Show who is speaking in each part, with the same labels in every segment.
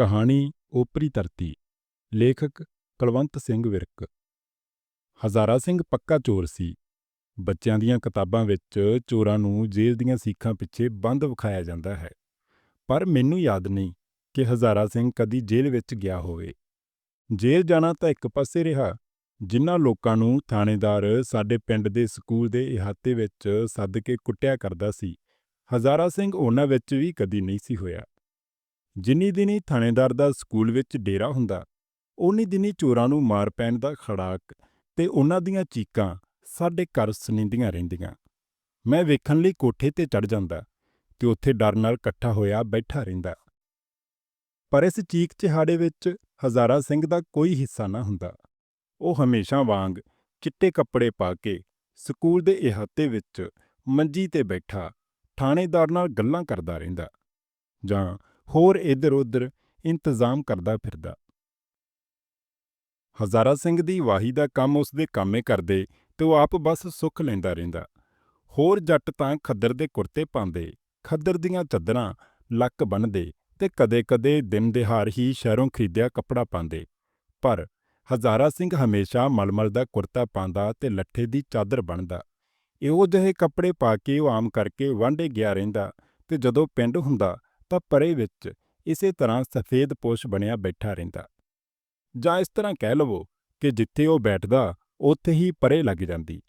Speaker 1: ਕਹਾਣੀ ਓਪਰੀ ਧਰਤੀ, ਲੇਖਕ ਕੁਲਵੰਤ ਸਿੰਘ ਵਿਰਕ। ਹਜ਼ਾਰਾ ਸਿੰਘ ਪੱਕਾ ਚੋਰ ਸੀ। ਬੱਚਿਆਂ ਦੀਆਂ ਕਿਤਾਬਾਂ ਵਿੱਚ ਚੋਰਾਂ ਨੂੰ ਜੇਲ੍ਹ ਦੀਆਂ ਸੀਖਾਂ ਪਿੱਛੇ ਬੰਦ ਵਿਖਾਇਆ ਜਾਂਦਾ ਹੈ। ਪਰ ਮੈਨੂੰ ਯਾਦ ਨਹੀਂ ਕਿ ਹਜ਼ਾਰਾ ਸਿੰਘ ਕਦੀ ਜੇਲ੍ਹ ਵਿੱਚ ਗਿਆ ਹੋਵੇ। ਜੇਲ੍ਹ ਜਾਣਾ ਤਾਂ ਇੱਕ ਪਾਸੇ ਰਿਹਾ ਜਿਨ੍ਹਾਂ ਲੋਕਾਂ ਨੂੰ ਥਾਣੇਦਾਰ ਸਾਡੇ ਪਿੰਡ ਦੇ ਸਕੂਲ ਦੇ ਇਹਾਤੇ ਵਿੱਚ ਸੱਦ ਕੇ ਕੁੱਟਿਆ ਕਰਦਾ ਸੀ। ਹਜ਼ਾਰਾ ਸਿੰਘ ਉਹਨਾਂ ਵਿੱਚ ਵੀ ਕਦੀ ਨਹੀਂ ਸੀ ਹੋਇਆ। ਜਿੰਨੀ ਦਿਨੀ ਥਾਣੇਦਾਰ ਦਾ ਸਕੂਲ ਵਿੱਚ ਡੇਰਾ ਹੁੰਦਾ ਉਨੀ ਦਿਨੀ ਚੋਰਾਂ ਨੂੰ ਮਾਰ ਪੈਣ ਦਾ ਖੜਾਕ ਤੇ ਉਹਨਾਂ ਦੀਆਂ ਚੀਕਾਂ ਸਾਡੇ ਘਰ ਸੁਣੀਂਦੀਆਂ ਰਹਿੰਦੀਆਂ। ਮੈਂ ਵੇਖਣ ਲਈ ਕੋਠੇ ਤੇ ਚੜ ਜਾਂਦਾ ਤੇ ਉੱਥੇ ਡਰ ਨਾਲ ਇਕੱਠਾ ਹੋਇਆ ਬੈਠਾ ਰਹਿੰਦਾ। ਪਰ ਇਸ ਚੀਕ ਚਿਹਾੜੇ ਵਿੱਚ ਹਜ਼ਾਰਾ ਸਿੰਘ ਦਾ ਕੋਈ ਹਿੱਸਾ ਨਾ ਹੁੰਦਾ। ਉਹ ਹਮੇਸ਼ਾ ਵਾਂਗ ਚਿੱਟੇ ਕੱਪੜੇ ਪਾ ਕੇ ਸਕੂਲ ਦੇ ਇਹਾਤੇ ਵਿੱਚ ਮੰਜੀ ਤੇ ਬੈਠਾ ਥਾਣੇਦਾਰ ਨਾਲ ਗੱਲਾਂ ਕਰਦਾ ਰਹਿੰਦਾ ਜਾਂ ਹੋਰ ਇੱਧਰ-ਉੱਧਰ ਇੰਤਜ਼ਾਮ ਕਰਦਾ ਫਿਰਦਾ। ਹਜ਼ਾਰਾ ਸਿੰਘ ਦੀ ਵਾਹੀ ਦਾ ਕੰਮ ਉਸਦੇ ਕਾਮੇ ਕਰਦੇ ਤੇ ਉਹ ਆਪ ਬਸ ਸੁੱਖ ਲੈਂਦਾ ਰਹਿੰਦਾ। ਹੋਰ ਜੱਟ ਤਾਂ ਖੱਦਰ ਦੇ ਕੁਰਤੇ ਪਾਉਂਦੇ, ਖੱਦਰ ਦੀਆਂ ਚੱਦਰਾਂ ਲੱਕ ਬੰਨਦੇ ਤੇ ਕਦੇ-ਕਦੇ ਦਿਨ ਦਿਹਾਰ ਹੀ ਸ਼ਹਿਰੋਂ ਖਰੀਦਿਆ ਕੱਪੜਾ ਪਾਉਂਦੇ। ਪਰ ਹਜ਼ਾਰਾ ਸਿੰਘ ਹਮੇਸ਼ਾ ਮਲਮਲ ਦਾ ਕੁਰਤਾ ਪਾਉਂਦਾ ਤੇ ਲੱਠੇ ਦੀ ਚਾਦਰ ਬੰਨ੍ਹਦਾ। ਇਹੋ ਜਿਹੇ ਕੱਪੜੇ ਪਾ ਕੇ ਉਹ ਆਮ ਕਰਕੇ ਵਾਂਢੇ ਗਿਆ ਰਹਿੰਦਾ ਤੇ ਜਦੋਂ ਪਿੰਡ ਹੁੰਦਾ ਤਾਂ ਪਰੇ ਵਿੱਚ ਇਸੇ ਤਰ੍ਹਾਂ ਸਫੇਦ ਪੋਸ਼ ਬਣਿਆ ਬੈਠਾ ਰਹਿੰਦਾ। ਜਾਂ ਇਸ ਤਰ੍ਹਾਂ ਕਹਿ ਲਵੋ ਕਿ ਜਿੱਥੇ ਉਹ ਬੈਠਦਾ, ਉੱਥੇ ਹੀ ਪਰੇ ਲੱਗ ਜਾਂਦੀ,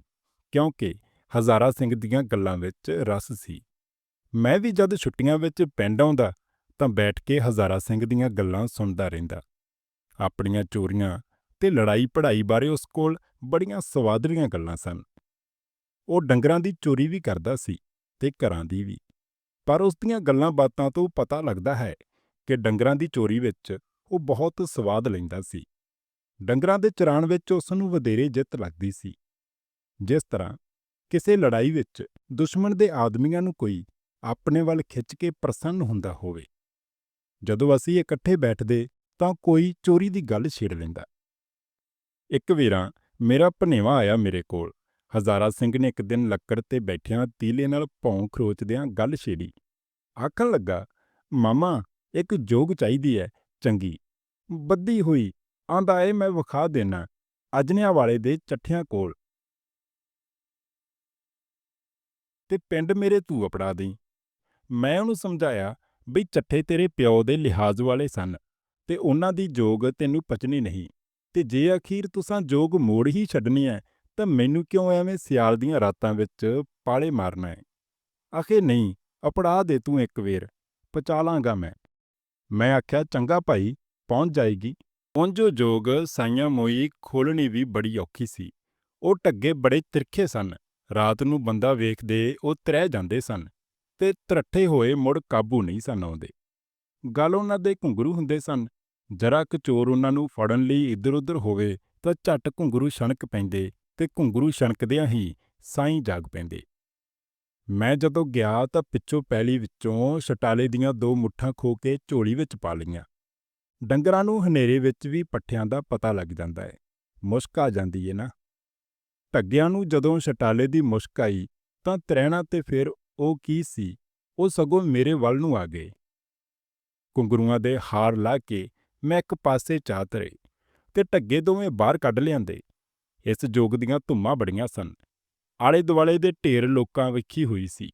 Speaker 1: ਕਿਉਂਕਿ ਹਜ਼ਾਰਾ ਸਿੰਘ ਦੀਆਂ ਗੱਲਾਂ ਵਿੱਚ ਰਸ ਸੀ। ਮੈਂ ਵੀ ਜਦ ਛੁੱਟੀਆਂ ਵਿੱਚ ਪਿੰਡ ਆਉਂਦਾ, ਤਾਂ ਬੈਠ ਕੇ ਹਜ਼ਾਰਾ ਸਿੰਘ ਦੀਆਂ ਗੱਲਾਂ ਸੁਣਦਾ ਰਹਿੰਦਾ। ਆਪਣੀਆਂ ਚੋਰੀਆਂ ਤੇ ਲੜਾਈ ਪੜ੍ਹਾਈ ਬਾਰੇ ਉਸ ਕੋਲ ਬੜੀਆਂ ਸਵਾਦਲੀਆਂ ਗੱਲਾਂ ਸਨ। ਉਹ ਡੰਗਰਾਂ ਦੀ ਚੋਰੀ ਵੀ ਕਰਦਾ ਸੀ ਤੇ ਘਰਾਂ ਦੀ ਵੀ। ਪਰ ਉਸ ਦੀਆਂ ਗੱਲਾਂ ਬਾਤਾਂ ਤੋਂ ਪਤਾ ਲੱਗਦਾ ਹੈ ਕਿ ਡੰਗਰਾਂ ਦੀ ਚੋਰੀ ਵਿੱਚ ਉਹ ਬਹੁਤ ਸਵਾਦ ਲੈਂਦਾ ਸੀ। ਡੰਗਰਾਂ ਦੇ ਚਰਾਣ ਵਿੱਚ ਉਸ ਨੂੰ ਵਧੇਰੇ ਜਿੱਤ ਲੱਗਦੀ ਸੀ। ਜਿਸ ਤਰ੍ਹਾਂ ਕਿਸੇ ਲੜਾਈ ਵਿੱਚ ਦੁਸ਼ਮਣ ਦੇ ਆਦਮੀਆਂ ਨੂੰ ਕੋਈ ਆਪਣੇ ਵੱਲ ਖਿੱਚ ਕੇ ਪ੍ਰਸੰਨ ਹੁੰਦਾ ਹੋਵੇ। ਜਦੋਂ ਅਸੀਂ ਇਕੱਠੇ ਬੈਠਦੇ ਤਾਂ ਕੋਈ ਚੋਰੀ ਦੀ ਗੱਲ ਛੇੜ ਲੈਂਦਾ। ਇੱਕ ਵੇਰਾ ਮੇਰਾ ਭਨੇਵਾ ਆਇਆ ਮੇਰੇ ਕੋਲ। ਹਜ਼ਾਰਾ ਸਿੰਘ ਨੇ ਇੱਕ ਦਿਨ ਲੱਕੜ ਤੇ ਬੈਠਿਆਂ ਤੀਲੇ ਨਾਲ ਭੌਂ ਖਰੋਚਦਿਆਂ ਗੱਲ ਛੇੜੀ। ਆਖਣ ਲੱਗਾ, ਮਾਮਾ, ਇੱਕ ਜੋਗ ਚਾਹੀਦੀ ਹੈ ਚੰਗੀ। ਬੱਦੀ ਹੋਈ, ਆਂਦਾ ਏ ਮੈਂ ਵਿਖਾ ਦੇਣਾ ਅਜਨਿਆਂ ਵਾਲੇ ਦੇ ਚੱਠਿਆਂ ਕੋਲ। ਤੇ ਪਿੰਡ ਮੇਰੇ ਤੂੰ ਅਪੜਾ ਦੇਈ। ਮੈਂ ਉਹਨੂੰ ਸਮਝਾਇਆ ਬਈ ਚੱਠੇ ਤੇਰੇ ਪਿਓ ਦੇ ਲਿਹਾਜ਼ ਵਾਲੇ ਸਨ, ਤੇ ਉਹਨਾਂ ਦੀ ਜੋਗ ਤੈਨੂੰ ਪਚਣੀ ਨਹੀਂ। ਤੇ ਜੇ ਅਖੀਰ ਤੁਸਾਂ ਜੋਗ ਮੋੜ ਹੀ ਛੱਡਣੀ ਐ, ਤਾਂ ਮੈਨੂੰ ਕਿਉਂ ਐਵੇਂ ਸਿਆਲ ਦੀਆਂ ਰਾਤਾਂ ਵਿੱਚ ਪਾਲੇ ਮਾਰਨਾ ਹੈ ਆਖੇ, ਨਹੀਂ ਅਪੜਾ ਦੇ ਤੂੰ ਇੱਕ ਵੇਰ ਪਚਾ ਲਾਂਗਾ ਮੈਂ। ਮੈਂ ਆਖਿਆ, ਚੰਗਾ ਭਾਈ, ਪਹੁੰਚ ਜਾਏਗੀ। ਪਹੁੰਚੋ ਜੋਗ, ਸਾਈਆਂ ਮੋਈ ਖੋਲਣੀ ਵੀ ਬੜੀ ਔਖੀ ਸੀ। ਉਹ ਟੱਗੇ ਬੜੇ ਤਿਰਖੇ ਸਨ। ਰਾਤ ਨੂੰ ਬੰਦਾ ਵੇਖਦੇ, ਉਹ ਤਰਹਿ ਜਾਂਦੇ ਸਨ ਤੇ ਤਰੱਠੇ ਹੋਏ ਮੁੜ ਕਾਬੂ ਨਹੀਂ ਸਨ ਆਉਂਦੇ। ਗੱਲ ਉਹਨਾਂ ਦੇ ਘੁੰਗਰੂ ਹੁੰਦੇ ਸਨ। ਜਰਾ ਕੁ ਚੋਰ ਉਹਨਾਂ ਨੂੰ ਫੜਨ ਲਈ ਇੱਧਰ-ਉੱਧਰ ਹੋਵੇ ਤਾਂ ਝੱਟ ਘੁੰਗਰੂ ਛਣਕ ਪੈਂਦੇ ਤੇ ਘੁੰਗਰੂ ਛਣਕਦਿਆਂ ਹੀ ਸਾਈਂ ਜਾਗ ਪੈਂਦੇ। ਮੈਂ ਜਦੋਂ ਗਿਆ ਤਾਂ ਪਿੱਛੋਂ ਪੈਲੀ ਵਿੱਚੋਂ ਛਟਾਲੇ ਦੀਆਂ ਦੋ ਮੁੱਠਾਂ ਖੋ ਕੇ ਝੋਲੀ ਵਿੱਚ ਪਾ ਲਈਆਂ। ਡੰਗਰਾਂ ਨੂੰ ਹਨੇਰੇ ਵਿੱਚ ਵੀ ਪੱਠਿਆਂ ਦਾ ਪਤਾ ਲੱਗ ਜਾਂਦਾ ਹੈ ਮੁਸ਼ਕ ਆ ਜਾਂਦੀ ਏ ਨਾ। ਢੱਗਿਆਂ ਨੂੰ ਜਦੋਂ ਛਟਾਲੇ ਦੀ ਮੁਸ਼ਕ ਆਈ ਤਾਂ ਤਰੈਣਾ ਤੇ ਫਿਰ ਉਹ ਕੀ ਸੀ? ਉਹ ਸਗੋਂ ਮੇਰੇ ਵੱਲ ਨੂੰ ਆ ਗਏ। ਘੁੰਗਰੂਆਂ ਦੇ ਹਾਰ ਲਾ ਕੇ ਮੈਂ ਇੱਕ ਪਾਸੇ ਚਾਤਰੇ ਧਰੇ ਤੇ ਢੱਗੇ ਦੋਵੇਂ ਬਾਹਰ ਕੱਢ ਲਿਆਂਦੇ। ਇਸ ਜੋਗ ਦੀਆਂ ਧੁੰਮਾਂ ਬੜੀਆਂ ਸਨ। ਆਲੇ ਦੁਆਲੇ ਦੇ ਢੇਰ ਲੋਕਾਂ ਵੇਖੀ ਹੋਈ ਸੀ।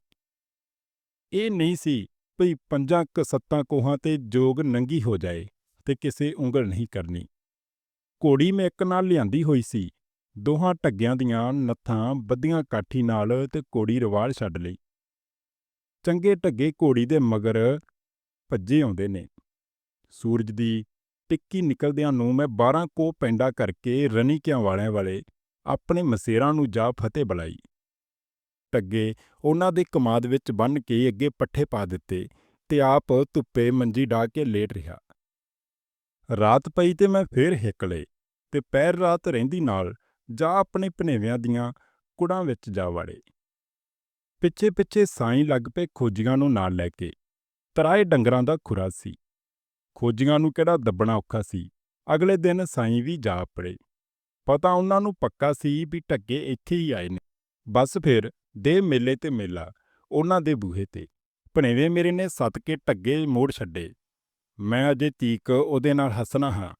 Speaker 1: ਇਹ ਨਹੀਂ ਸੀ ਭਈ ਪੰਜਾਂ ਕ ਸੱਤਾਂ ਕੋਹਾਂ ਤੇ ਜੋਗ ਨੰਗੀ ਹੋ ਜਾਏ ਤੇ ਕਿਸੇ ਉਂਗਲ ਨਹੀਂ ਕਰਨੀ। ਘੋੜੀ ਮੈਂ ਇੱਕ ਨਾਲ ਲਿਆਂਦੀ ਹੋਈ ਸੀ। ਦੋਹਾਂ ਢੱਗਿਆਂ ਦੀਆਂ ਨੱਥਾਂ ਬੱਧੀਆਂ ਕਾਠੀ ਨਾਲ ਤੇ ਘੋੜੀ ਰਵਾਲ ਛੱਡ ਲਈ। ਚੰਗੇ ਢੱਗੇ ਘੋੜੀ ਦੇ ਮਗਰ ਭੱਜੇ ਆਉਂਦੇ ਨੇ। ਸੂਰਜ ਦੀ ਟਿੱਕੀ ਨਿਕਲਦਿਆਂ ਨੂੰ ਮੈਂ 12 ਕੋ ਪੈਂਡਾ ਕਰਕੇ ਰਨੀਕਿਆਂ ਵਾਲਿਆਂ ਵਾਲੇ ਆਪਣੇ ਮਸੇਰਾਂ ਨੂੰ ਜਾ ਫਤਿਹ ਬੁਲਾਈ। ਟੱਗੇ ਉਹਨਾਂ ਦੇ ਕਮਾਦ ਵਿੱਚ ਬੰਨ ਕੇ ਅੱਗੇ ਪੱਠੇ ਪਾ ਦਿੱਤੇ ਤੇ ਆਪ ਧੁੱਪੇ ਮੰਜੀ ਢਾ ਕੇ ਲੇਟ ਰਿਹਾ। ਰਾਤ ਪਈ ਤੇ ਮੈਂ ਫੇਰ ਹਿੱਕ ਲਏ ਤੇ ਪੈਰ ਰਾਤ ਰਹਿੰਦੀ ਨਾਲ ਜਾ ਆਪਣੇ ਭਨੇਵਿਆਂ ਦੀਆਂ ਕੁੜਾਂ ਵਿੱਚ ਜਾ ਵੜੇ। ਪਿੱਛੇ ਪਿੱਛੇ ਸਾਈਂ ਲੱਗ ਪਏ ਖੋਜੀਆਂ ਨੂੰ ਨਾਲ ਲੈ ਕੇ। ਤਰਾਏ ਡੰਗਰਾਂ ਦਾ ਖੁਰਾ ਸੀ। ਖੋਜੀਆਂ ਨੂੰ ਕਿਹੜਾ ਦੱਬਣਾ ਔਖਾ ਸੀ। ਅਗਲੇ ਦਿਨ ਸਾਈਂ ਵੀ ਜਾ ਪੜੇ। ਪਤਾ ਉਹਨਾਂ ਨੂੰ ਪੱਕਾ ਸੀ ਵੀ ਢੱਗੇ ਇੱਥੇ ਹੀ ਆਏ ਨੇ। ਬਸ ਫਿਰ ਦੇ ਮੇਲੇ ਤੇ ਮੇਲਾ, ਉਹਨਾਂ ਦੇ ਬੂਹੇ ਤੇ। ਭਣੇਵੇਂ ਮੇਰੇ ਨੇ ਸੱਤ ਕੇ ਢੱਗੇ ਮੋੜ ਛੱਡੇ। ਮੈਂ ਅਜੇ ਤੀਕ ਉਹਦੇ ਨਾਲ ਹੱਸਣਾ ਹਾਂ।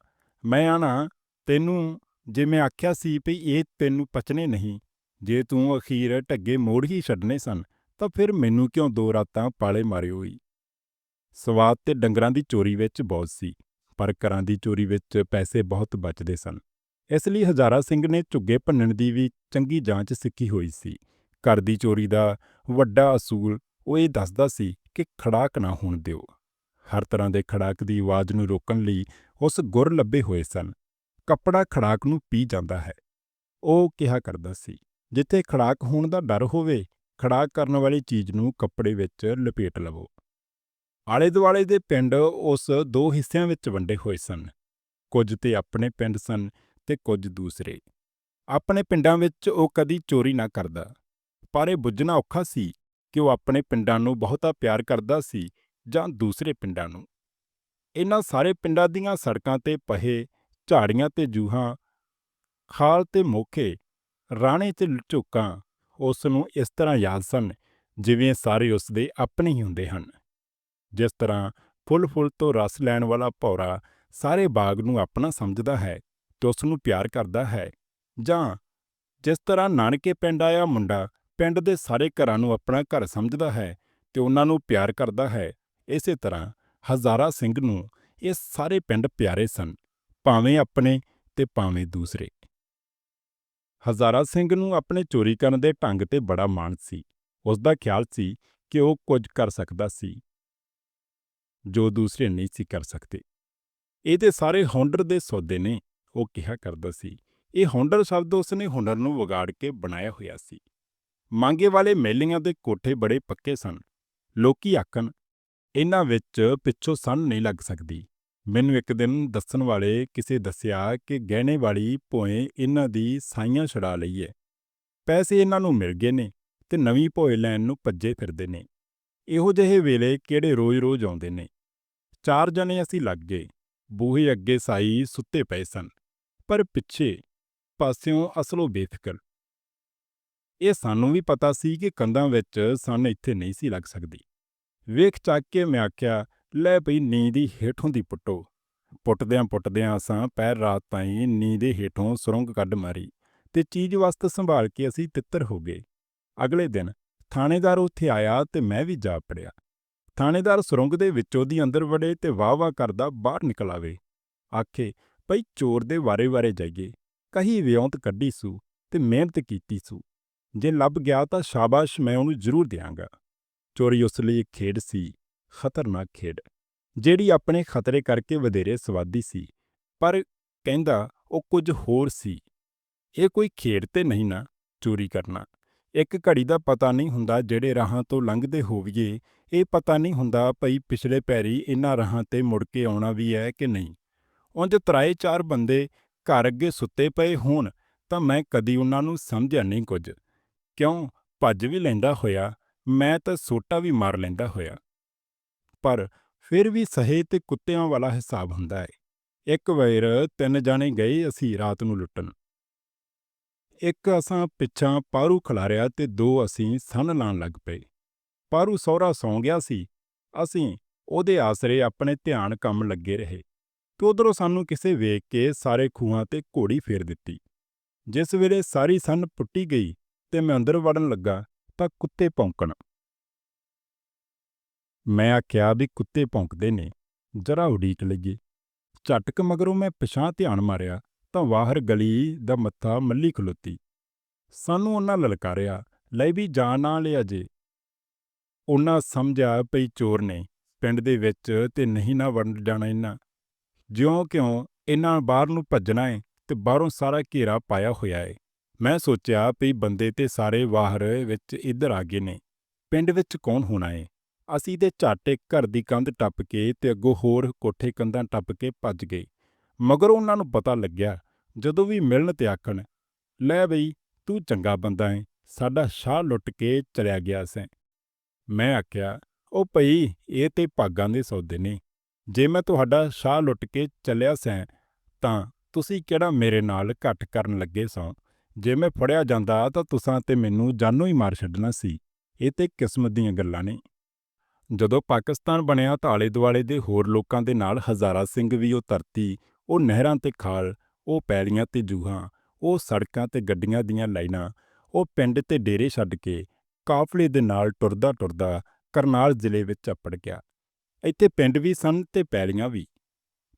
Speaker 1: ਮੈਂ ਆਣਾ, ਤੈਨੂੰ ਜੇ ਮੈਂ ਆਖਿਆ ਸੀ ਵੀ ਇਹ ਤੈਨੂੰ ਪਚਣੇ ਨਹੀਂ, ਜੇ ਤੂੰ ਅਖੀਰ ਢੱਗੇ ਮੋੜ ਹੀ ਛੱਡਨੇ ਸਨ, ਤਾਂ ਫਿਰ ਮੈਨੂੰ ਕਿਉਂ ਦੋ ਰਾਤਾਂ ਪਾਲੇ ਮਾਰੇ ਹੋਈ? ਸਵਾਦ ਤੇ ਡੰਗਰਾਂ ਦੀ ਚੋਰੀ ਵਿੱਚ ਬਹੁਤ ਸੀ, ਪਰ ਘਰਾਂ ਦੀ ਚੋਰੀ ਵਿੱਚ ਪੈਸੇ ਬਹੁਤ ਬਚਦੇ ਸਨ। ਇਸ ਲਈ ਹਜ਼ਾਰਾ ਸਿੰਘ ਨੇ ਝੁੱਗੇ ਭੰਨਣ ਦੀ ਵੀ ਚੰਗੀ ਜਾਂਚ ਸਿੱਖੀ ਹੋਈ ਸੀ। ਘਰ ਦੀ ਚੋਰੀ ਦਾ ਵੱਡਾ ਅਸੂਲ ਉਹ ਇਹ ਦੱਸਦਾ ਸੀ ਕਿ ਖੜਾਕ ਨਾ ਹੋਣ ਦਿਓ। ਹਰ ਤਰ੍ਹਾਂ ਦੇ ਖੜਾਕ ਦੀ ਆਵਾਜ਼ ਨੂੰ ਰੋਕਣ ਲਈ ਉਸ ਗੁਰ ਲੱਭੇ ਹੋਏ ਸਨ। ਕੱਪੜਾ ਖੜਾਕ ਨੂੰ ਪੀ ਜਾਂਦਾ ਹੈ। ਉਹ ਕਿਹਾ ਕਰਦਾ ਸੀ, ਜਿੱਥੇ ਖੜਾਕ ਹੋਣ ਦਾ ਡਰ ਹੋਵੇ, ਖੜਾਕ ਕਰਨ ਵਾਲੀ ਚੀਜ਼ ਨੂੰ ਕੱਪੜੇ ਵਿੱਚ ਲਪੇਟ ਲਵੋ। ਆਲੇ ਦੁਆਲੇ ਦੇ ਪਿੰਡ ਉਸ ਦੋ ਹਿੱਸਿਆਂ ਵਿੱਚ ਵੰਡੇ ਹੋਏ ਸਨ। ਕੁਝ ਤੇ ਆਪਣੇ ਪਿੰਡ ਸਨ ਤੇ ਕੁਝ ਦੂਸਰੇ। ਆਪਣੇ ਪਿੰਡਾਂ ਵਿੱਚ ਉਹ ਕਦੀ ਚੋਰੀ ਨਾ ਕਰਦਾ, ਪਰ ਇਹ ਬੁੱਝਣਾ ਔਖਾ ਸੀ ਕਿ ਉਹ ਆਪਣੇ ਪਿੰਡਾਂ ਨੂੰ ਬਹੁਤਾ ਪਿਆਰ ਕਰਦਾ ਸੀ ਜਾਂ ਦੂਸਰੇ ਪਿੰਡਾਂ ਨੂੰ। ਇਹਨਾਂ ਸਾਰੇ ਪਿੰਡਾਂ ਦੀਆਂ ਸੜਕਾਂ ਤੇ ਪਹੇ, ਝਾੜੀਆਂ ਤੇ ਜੂਹਾਂ, ਖਾਲ ਤੇ ਮੋਖੇ, ਰਾਣੇ ਤੇ ਝੋਕਾਂ ਉਸ ਨੂੰ ਇਸ ਤਰ੍ਹਾਂ ਯਾਦ ਸਨ ਜਿਵੇਂ ਸਾਰੇ ਉਸ ਦੇ ਆਪਣੇ ਹੀ ਹੁੰਦੇ ਹਨ। ਜਿਸ ਤਰ੍ਹਾਂ ਫੁੱਲ ਫੁੱਲ ਤੋਂ ਰਸ ਲੈਣ ਵਾਲਾ ਭੌਰਾ ਸਾਰੇ ਬਾਗ ਨੂੰ ਆਪਣਾ ਸਮਝਦਾ ਹੈ ਤੇ ਉਸ ਨੂੰ ਪਿਆਰ ਕਰਦਾ ਹੈ। ਜਾਂ ਜਿਸ ਤਰ੍ਹਾਂ ਨਾਨਕੇ ਪਿੰਡ ਆਇਆ ਮੁੰਡਾ ਪਿੰਡ ਦੇ ਸਾਰੇ ਘਰਾਂ ਨੂੰ ਆਪਣਾ ਘਰ ਸਮਝਦਾ ਹੈ ਤੇ ਉਹਨਾਂ ਨੂੰ ਪਿਆਰ ਕਰਦਾ ਹੈ, ਇਸੇ ਤਰ੍ਹਾਂ ਹਜ਼ਾਰਾ ਸਿੰਘ ਨੂੰ ਇਹ ਸਾਰੇ ਪਿੰਡ ਪਿਆਰੇ ਸਨ, ਭਾਵੇਂ ਆਪਣੇ ਤੇ ਭਾਵੇਂ ਦੂਸਰੇ। ਹਜ਼ਾਰਾ ਸਿੰਘ ਨੂੰ ਆਪਣੇ ਚੋਰੀ ਕਰਨ ਦੇ ਢੰਗ ਤੇ ਬੜਾ ਮਾਣ ਸੀ। ਉਸ ਦਾ ਖਿਆਲ ਸੀ ਕਿ ਉਹ ਕੁਝ ਕਰ ਸਕਦਾ ਸੀ, ਜੋ ਦੂਸਰੇ ਨਹੀਂ ਸੀ ਕਰ ਸਕਦੇ। ਇਹਦੇ ਸਾਰੇ ਹੌਂਡਰ ਦੇ ਸੌਦੇ ਨੇ। ਉਹ ਕਿਹਾ ਕਰਦਾ ਸੀ, ਇਹ ਹੁਨਰ ਸ਼ਬਦ ਉਸਨੇ ਹੁਨਰ ਨੂੰ ਵਿਗਾੜ ਕੇ ਬਣਾਇਆ ਹੋਇਆ ਸੀ। ਮੰਗੇ ਵਾਲੇ ਮੇਲੀਆਂ ਦੇ ਕੋਠੇ ਬੜੇ ਪੱਕੇ ਸਨ। ਲੋਕੀ ਆਖਣ, ਇਹਨਾਂ ਵਿੱਚ ਪਿੱਛੋਂ ਸਨ ਨਹੀਂ ਲੱਗ ਸਕਦੀ। ਮੈਨੂੰ ਇੱਕ ਦਿਨ ਦੱਸਣ ਵਾਲੇ ਕਿਸੇ ਦੱਸਿਆ ਕਿ ਗਹਿਣੇ ਵਾਲੀ ਭੋਏ ਇਹਨਾਂ ਦੀ ਸਾਈਆਂ ਛੜਾ ਲਈ ਹੈ ਪੈਸੇ ਇਹਨਾਂ ਨੂੰ ਮਿਲ ਗਏ ਨੇ ਤੇ ਨਵੀਂ ਭੋਏ ਲੈਣ ਨੂੰ ਭੱਜੇ ਫਿਰਦੇ ਨੇ। ਇਹੋ ਜਿਹੇ ਵੇਲੇ ਕਿਹੜੇ ਰੋਜ਼-ਰੋਜ਼ ਆਉਂਦੇ ਨੇ। ਚਾਰ ਜਣੇ ਅਸੀਂ ਲੱਗ ਗਏ। ਬੂਹੇ ਅੱਗੇ ਸਾਈ ਸੁੱਤੇ ਪਏ ਸਨ। ਪਰ ਪਿੱਛੇ ਪਾਸਿਓਂ ਅਸਲੋਂ ਬੇਫਿਕਰ। ਇਹ ਸਾਨੂੰ ਵੀ ਪਤਾ ਸੀ ਕਿ ਕੰਧਾਂ ਵਿੱਚ ਸਨ ਇੱਥੇ ਨਹੀਂ ਸੀ ਲੱਗ ਸਕਦੀ। ਵੇਖ ਚੱਕ ਕੇ ਮੈਂ ਆਖਿਆ, ਲੈ ਪਈ ਨੀਂਦ ਦੀ ਹੇਠੋਂ ਦੀ ਪੁੱਟੋ। ਪੁੱਟਦਿਆਂ ਪੁੱਟਦਿਆਂ ਅਸਾਂ ਪੈਰ ਰਾਤ ਤਾਈਂ ਨੀਂਦ ਦੇ ਹੇਠੋਂ ਸੁਰੰਗ ਕੱਢ ਮਾਰੀ ਤੇ ਚੀਜ਼ ਵਸਤ ਸੰਭਾਲ ਕੇ ਅਸੀਂ ਤਿੱਤਰ ਹੋ ਗਏ। ਅਗਲੇ ਦਿਨ ਥਾਣੇਦਾਰ ਉੱਥੇ ਆਇਆ ਤੇ ਮੈਂ ਵੀ ਜਾ ਪੜਿਆ। ਥਾਣੇਦਾਰ ਸੁਰੰਗ ਦੇ ਵਿੱਚੋਂ ਦੀ ਅੰਦਰ ਵੜੇ ਤੇ ਵਾਹ-ਵਾਹ ਕਰਦਾ ਬਾਹਰ ਨਿਕਲ ਆਵੇ। ਆਖੇ ਭਈ ਚੋਰ ਦੇ ਵਾਰੇ-ਵਾਰੇ ਜਾਈਏ। ਕਹੀ ਵਿਉਂਤ ਕੱਢੀ ਸੂ ਤੇ ਮਿਹਨਤ ਕੀਤੀ ਸੂ। ਜੇ ਲੱਭ ਗਿਆ ਤਾਂ ਸ਼ਾਬਾਸ਼, ਮੈਂ ਉਹਨੂੰ ਜ਼ਰੂਰ ਦਿਆਂਗਾ। ਚੋਰੀ ਉਸ ਲਈ ਇੱਕ ਖੇਡ ਸੀ, ਖਤਰਨਾਕ ਖੇਡ। ਜਿਹੜੀ ਆਪਣੇ ਖਤਰੇ ਕਰਕੇ ਵਧੇਰੇ ਸਵਾਦੀ ਸੀ, ਪਰ ਕਹਿੰਦਾ ਉਹ ਕੁਝ ਹੋਰ ਸੀ। ਇਹ ਕੋਈ ਖੇਡ ਤੇ ਨਹੀਂ ਨਾ, ਚੋਰੀ ਕਰਨਾ। ਇੱਕ ਘੜੀ ਦਾ ਪਤਾ ਨਹੀਂ ਹੁੰਦਾ ਜਿਹੜੇ ਰਾਹਾਂ ਤੋਂ ਲੰਘਦੇ ਹੋਵੀਏ, ਇਹ ਪਤਾ ਨਹੀਂ ਹੁੰਦਾ ਭਈ ਪਿਛਲੇ ਪੈਰੀ ਇਹਨਾਂ ਰਾਹਾਂ ਤੇ ਮੁੜ ਕੇ ਆਉਣਾ ਵੀ ਹੈ ਕਿ ਨਹੀਂ। ਉਂਝ ਤਰਾਏ ਚਾਰ ਬੰਦੇ ਘਰ ਅੱਗੇ ਸੁੱਤੇ ਪਏ ਹੋਣ ਤਾਂ ਮੈਂ ਕਦੀ ਉਹਨਾਂ ਨੂੰ ਸਮਝਿਆ ਨਹੀਂ ਕੁਝ। ਕਿਉਂ? ਭੱਜ ਵੀ ਲੈਂਦਾ ਹੋਇਆ, ਮੈਂ ਤਾਂ ਸੋਟਾ ਵੀ ਮਾਰ ਲੈਂਦਾ ਹੋਇਆ। ਪਰ ਫਿਰ ਵੀ ਸਹੇ ਤੇ ਕੁੱਤਿਆਂ ਵਾਲਾ ਹਿਸਾਬ ਹੁੰਦਾ ਹੈ ਇੱਕ ਵਾਰ ਤਿੰਨ ਜਾਣੇ ਗਏ ਅਸੀਂ ਰਾਤ ਨੂੰ ਲੁੱਟਣ। ਇੱਕ ਅਸਾਂ ਪਿੱਛਾਂ ਪਾਰੂ ਖਲਾਰਿਆ ਤੇ ਦੋ ਅਸੀਂ ਸੰਨ ਲਾਣ ਲੱਗ ਪਏ। ਪਾਰੂ ਸਹੁਰਾ ਸੌਂ ਗਿਆ ਸੀ। ਅਸੀਂ ਉਹਦੇ ਆਸਰੇ ਆਪਣੇ ਧਿਆਨ ਕੰਮ ਲੱਗੇ ਰਹੇ। ਤੇ ਉਧਰੋਂ ਸਾਨੂੰ ਕਿਸੇ ਵੇਖ ਕੇ ਸਾਰੇ ਖੂਹਾਂ ਤੇ ਘੋੜੀ ਫੇਰ ਦਿੱਤੀ। ਜਿਸ ਵੇਲੇ ਸਾਰੀ ਸੰਨ ਪੁੱਟੀ ਗਈ ਤੇ ਮੈਂ ਅੰਦਰ ਵੜਨ ਲੱਗਾ ਤਾਂ ਕੁੱਤੇ ਭੌਂਕਣ। ਮੈਂ ਆਖਿਆ ਵੀ ਕੁੱਤੇ ਭੌਂਕਦੇ ਨੇ, ਜਰਾ ਉਡੀਕ ਲਈਏ। ਝਟਕ ਮਗਰੋਂ ਮੈਂ ਪਿਛਾਂ ਧਿਆਨ ਮਾਰਿਆ ਤਾਂ ਬਾਹਰ ਗਲੀ ਦਾ ਮੱਥਾ ਮੱਲੀ ਖਲੋਤੀ। ਸਾਨੂੰ ਉਹਨਾਂ ਲਲਕਾਰਿਆ, ਲੈ ਵੀ ਜਾਨ ਨਾ ਲਿਆ ਜੇ। ਉਹਨਾਂ ਸਮਝਿਆ ਪਈ ਚੋਰ ਨੇ, ਪਿੰਡ ਦੇ ਵਿੱਚ ਤੇ ਨਹੀਂ ਨਾ ਵੜ ਜਾਣਾ ਇਹਨਾਂ। ਜਿਉਂ ਕਿਉਂ ਇਹਨਾਂ ਬਾਹਰ ਨੂੰ ਭੱਜਣਾ ਏ ਤੇ ਬਾਹਰੋਂ ਸਾਰਾ ਘੇਰਾ ਪਾਇਆ ਹੋਇਆ ਏ। ਮੈਂ ਸੋਚਿਆ ਵੀ ਬੰਦੇ ਤੇ ਸਾਰੇ ਬਾਹਰ ਵਿੱਚ ਇੱਧਰ ਆ ਗਏ ਨੇ। ਪਿੰਡ ਵਿੱਚ ਕੌਣ ਹੋਣਾ ਏ? ਅਸੀਂ ਤੇ ਝੱਟ ਘਰ ਦੀ ਕੰਧ ਟੱਪ ਕੇ ਤੇ ਅੱਗੋਂ ਹੋਰ ਕੋਠੇ ਕੰਧਾਂ ਟੱਪ ਕੇ ਭੱਜ ਗਏ। ਮਗਰੋਂ ਉਹਨਾਂ ਨੂੰ ਪਤਾ ਲੱਗਿਆ, ਜਦੋਂ ਵੀ ਮਿਲਣ ਤੇ ਆਖਣ, ਲੈ ਬਈ, ਤੂੰ ਚੰਗਾ ਬੰਦਾ ਏ, ਸਾਡਾ ਸ਼ਾਹ ਲੁੱਟ ਕੇ ਚਲਿਆ ਗਿਆ ਸੈਂ। ਮੈਂ ਆਖਿਆ, ਉਹ ਭਈ, ਇਹ ਤੇ ਭਾਗਾਂ ਦੇ ਸੌਦੇ ਨੇ। ਜੇ ਮੈਂ ਤੁਹਾਡਾ ਸ਼ਾਹ ਲੁੱਟ ਕੇ ਚੱਲਿਆ ਸੈਂ, ਤਾਂ ਤੁਸੀਂ ਕਿਹੜਾ ਮੇਰੇ ਨਾਲ ਘੱਟ ਕਰਨ ਲੱਗੇ ਸੋ? ਜੇ ਮੈਂ ਫੜਿਆ ਜਾਂਦਾ ਤਾਂ ਤੁਸਾਂ ਤੇ ਮੈਨੂੰ ਜਾਨੋਂ ਹੀ ਮਾਰ ਛੱਡਣਾ ਸੀ। ਇਹ ਤੇ ਕਿਸਮਤ ਦੀਆਂ ਗੱਲਾਂ ਨੇ। ਜਦੋਂ ਪਾਕਿਸਤਾਨ ਬਣਿਆ ਤਾਂ ਆਲੇ ਦੁਆਲੇ ਦੇ ਹੋਰ ਲੋਕਾਂ ਦੇ ਨਾਲ ਹਜ਼ਾਰਾ ਸਿੰਘ ਵੀ ਉਹ ਧਰਤੀ, ਉਹ ਨਹਿਰਾਂ ਤੇ ਖਾਲ, ਉਹ ਪੈਲੀਆਂ ਤੇ ਜੂਹਾਂ, ਉਹ ਸੜਕਾਂ ਤੇ ਗੱਡੀਆਂ ਦੀਆਂ ਲਾਈਨਾਂ, ਉਹ ਪਿੰਡ ਤੇ ਡੇਰੇ ਛੱਡ ਕੇ ਕਾਫਲੇ ਦੇ ਨਾਲ ਟੁਰਦਾ ਟੁਰਦਾ ਕਰਨਾਲ ਜ਼ਿਲ੍ਹੇ ਵਿੱਚ ਅੱਪੜ ਗਿਆ। ਇੱਥੇ ਪਿੰਡ ਵੀ ਸਨ ਤੇ ਪੈਲੀਆਂ ਵੀ,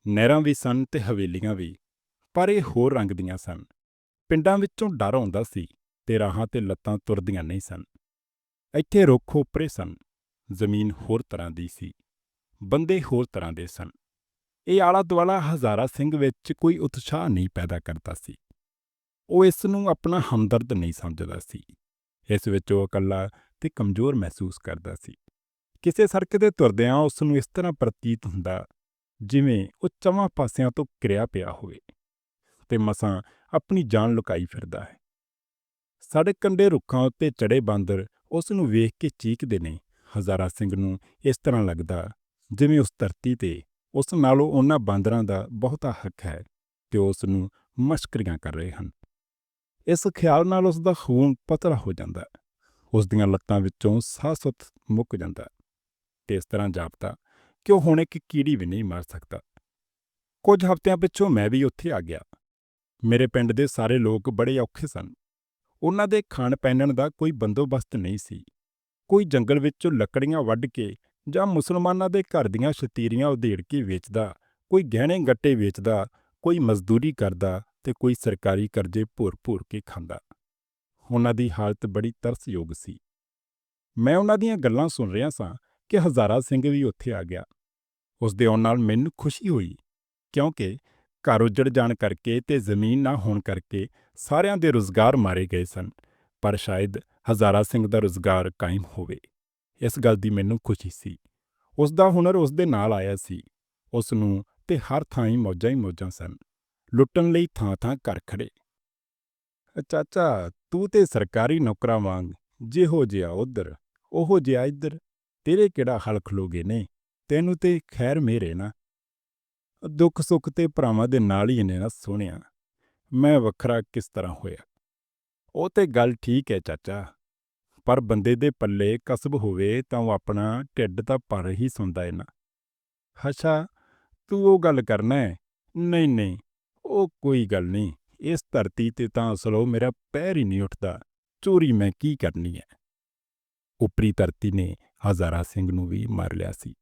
Speaker 1: ਨਹਿਰਾਂ ਵੀ ਸਨ ਤੇ ਹਵੇਲੀਆਂ ਵੀ, ਪਰ ਇਹ ਹੋਰ ਰੰਗ ਦੀਆਂ ਸਨ। ਪਿੰਡਾਂ ਵਿੱਚੋਂ ਡਰ ਆਉਂਦਾ ਸੀ ਤੇ ਰਾਹਾਂ ਤੇ ਲੱਤਾਂ ਤੁਰਦੀਆਂ ਨਹੀਂ ਸਨ। ਇੱਥੇ ਰੁੱਖ ਉੱਪਰੇ ਸਨ, ਜ਼ਮੀਨ ਹੋਰ ਤਰ੍ਹਾਂ ਦੀ ਸੀ, ਬੰਦੇ ਹੋਰ ਤਰ੍ਹਾਂ ਦੇ ਸਨ। ਇਹ ਆਲਾ ਦੁਆਲਾ ਹਜ਼ਾਰਾ ਸਿੰਘ ਵਿੱਚ ਕੋਈ ਉਤਸ਼ਾਹ ਨਹੀਂ ਪੈਦਾ ਕਰਦਾ ਸੀ। ਉਹ ਇਸ ਨੂੰ ਆਪਣਾ ਹਮਦਰਦ ਨਹੀਂ ਸਮਝਦਾ ਸੀ। ਇਸ ਵਿੱਚ ਉਹ ਇਕੱਲਾ ਤੇ ਕਮਜ਼ੋਰ ਮਹਿਸੂਸ ਕਰਦਾ ਸੀ। ਕਿਸੇ ਸੜਕ ਤੇ ਤੁਰਦਿਆਂ ਉਸ ਨੂੰ ਇਸ ਤਰ੍ਹਾਂ ਪ੍ਰਤੀਤ ਹੁੰਦਾ ਜਿਵੇਂ ਉਹ ਚਵਾਂ ਪਾਸਿਆਂ ਤੋਂ ਕਿਰਿਆ ਪਿਆ ਹੋਵੇ ਤੇ ਮਸਾਂ ਆਪਣੀ ਜਾਨ ਲੁਕਾਈ ਫਿਰਦਾ ਹੈ। ਸੜਕ ਕੰਢੇ ਰੁੱਖਾਂ ਉੱਤੇ ਚੜੇ ਬਾਂਦਰ ਉਸ ਨੂੰ ਵੇਖ ਕੇ ਚੀਕਦੇ ਨੇ। ਹਜ਼ਾਰਾ ਸਿੰਘ ਨੂੰ ਇਸ ਤਰ੍ਹਾਂ ਲੱਗਦਾ ਜਿਵੇਂ ਉਸ ਧਰਤੀ ਤੇ ਉਸ ਨਾਲੋਂ ਉਹਨਾਂ ਬਾਂਦਰਾਂ ਦਾ ਬਹੁਤਾ ਹੱਕ ਹੈ ਤੇ ਉਸ ਨੂੰ ਮਸ਼ਕਰੀਆਂ ਕਰ ਰਹੇ ਹਨ। ਇਸ ਖਿਆਲ ਨਾਲ ਉਸ ਦਾ ਖੂਨ ਪਤਲਾ ਹੋ ਜਾਂਦਾ ਉਸ ਦੀਆਂ ਲੱਤਾਂ ਵਿੱਚੋਂ ਸਾਹ ਸੁੱਤ ਮੁੱਕ ਜਾਂਦਾ। ਤੇ ਇਸ ਤਰ੍ਹਾਂ ਜਾਪਦਾ ਕਿ ਉਹ ਹੁਣ ਇੱਕ ਕੀੜੀ ਵੀ ਨਹੀਂ ਮਰ ਸਕਦਾ। ਕੁਝ ਹਫ਼ਤਿਆਂ ਪਿੱਛੋਂ ਮੈਂ ਵੀ ਉੱਥੇ ਆ ਗਿਆ। ਮੇਰੇ ਪਿੰਡ ਦੇ ਸਾਰੇ ਲੋਕ ਬੜੇ ਔਖੇ ਸਨ। ਉਹਨਾਂ ਦੇ ਖਾਣ ਪਹਿਨਣ ਦਾ ਕੋਈ ਬੰਦੋਬਸਤ ਨਹੀਂ ਸੀ। ਕੋਈ ਜੰਗਲ ਵਿੱਚੋਂ ਲੱਕੜੀਆਂ ਵੱਢ ਕੇ ਜਾਂ ਮੁਸਲਮਾਨਾਂ ਦੇ ਘਰ ਦੀਆਂ ਸ਼ਤੀਰੀਆਂ ਉਧੇੜ ਕੇ ਵੇਚਦਾ, ਕੋਈ ਗਹਿਣੇ ਗੱਟੇ ਵੇਚਦਾ, ਕੋਈ ਮਜ਼ਦੂਰੀ ਕਰਦਾ ਤੇ ਕੋਈ ਸਰਕਾਰੀ ਕਰਜ਼ੇ ਭੁਰ-ਭੁਰ ਕੇ ਖਾਂਦਾ। ਉਹਨਾਂ ਦੀ ਹਾਲਤ ਬੜੀ ਤਰਸਯੋਗ ਸੀ। ਮੈਂ ਉਹਨਾਂ ਦੀਆਂ ਗੱਲਾਂ ਸੁਣ ਰਿਹਾ ਸਾਂ ਕਿ ਹਜ਼ਾਰਾ ਸਿੰਘ ਵੀ ਉੱਥੇ ਆ ਗਿਆ। ਉਸ ਦੇ ਆਉਣ ਨਾਲ ਮੈਨੂੰ ਖੁਸ਼ੀ ਹੋਈ, ਕਿਉਂਕਿ ਘਰ ਉੱਜੜ ਜਾਣ ਕਰਕੇ ਤੇ ਜ਼ਮੀਨ ਨਾ ਹੋਣ ਕਰਕੇ ਸਾਰਿਆਂ ਦੇ ਰੁਜ਼ਗਾਰ ਮਾਰੇ ਗਏ ਸਨ, ਪਰ ਸ਼ਾਇਦ ਹਜ਼ਾਰਾ ਸਿੰਘ ਦਾ ਰੁਜ਼ਗਾਰ ਕਾਇਮ ਹੋਵੇ। ਇਸ ਗੱਲ ਦੀ ਮੈਨੂੰ ਖੁਸ਼ੀ ਸੀ। ਉਸ ਦਾ ਹੁਨਰ ਉਸ ਦੇ ਨਾਲ ਆਇਆ ਸੀ। ਉਸ ਨੂੰ ਤੇ ਹਰ ਥਾਂ ਹੀ ਮੌਜਾਂ ਹੀ ਮੌਜਾਂ ਸਨ। ਲੁੱਟਣ ਲਈ ਥਾਂ-ਥਾਂ ਘਰ ਖੜੇ ਚਾਚਾ, ਤੂੰ ਤੇ ਸਰਕਾਰੀ ਨੌਕਰਾਂ ਵਾਂਗ ਜਿਹੋ ਜਿਹਾ ਉਧਰ, ਉਹੋ ਜਿਹਾ ਇੱਧਰ। ਤੇਰੇ ਕਿਹੜਾ ਹਲ ਖਲੋਗੇ? ਨੇ ਤੈਨੂੰ ਤੇ ਖੈਰ ਮੇਰੇ ਨਾ। ਦੁੱਖ ਸੁੱਖ ਤੇ ਭਰਾਵਾਂ ਦੇ ਨਾਲ ਹੀ ਨੇ ਨਾ ਸੁਣਿਆ ਮੈਂ ਵੱਖਰਾ ਕਿਸ ਤਰ੍ਹਾਂ ਹੋਇਆ? ਉਹ ਤੇ ਗੱਲ ਠੀਕ ਹੈ ਚਾਚਾ, ਪਰ ਬੰਦੇ ਦੇ ਪੱਲੇ ਕਸਬ ਹੋਵੇ ਤਾਂ ਉਹ ਆਪਣਾ ਢਿੱਡ ਤਾਂ ਭਰ ਹੀ ਸੁਣਦਾ ਹੈ ਨਾ। ਹਸ਼ਾ ਤੂੰ ਉਹ ਗੱਲ ਕਰਨਾ ਹੈ ਨਹੀਂ ਨਹੀਂ, ਉਹ ਕੋਈ ਗੱਲ ਨਹੀਂ। ਇਸ ਧਰਤੀ ਤੇ ਤਾਂ ਅਸਲੋ ਮੇਰਾ ਪੈਰ ਹੀ ਨਹੀਂ ਉੱਠਦਾ। ਚੋਰੀ ਮੈਂ ਕੀ ਕਰਨੀ ਹੈ? ਉਪਰੀ ਧਰਤੀ ਨੇ ਹਜ਼ਾਰਾ ਸਿੰਘ ਨੂੰ ਵੀ ਮਾਰ ਲਿਆ ਸੀ।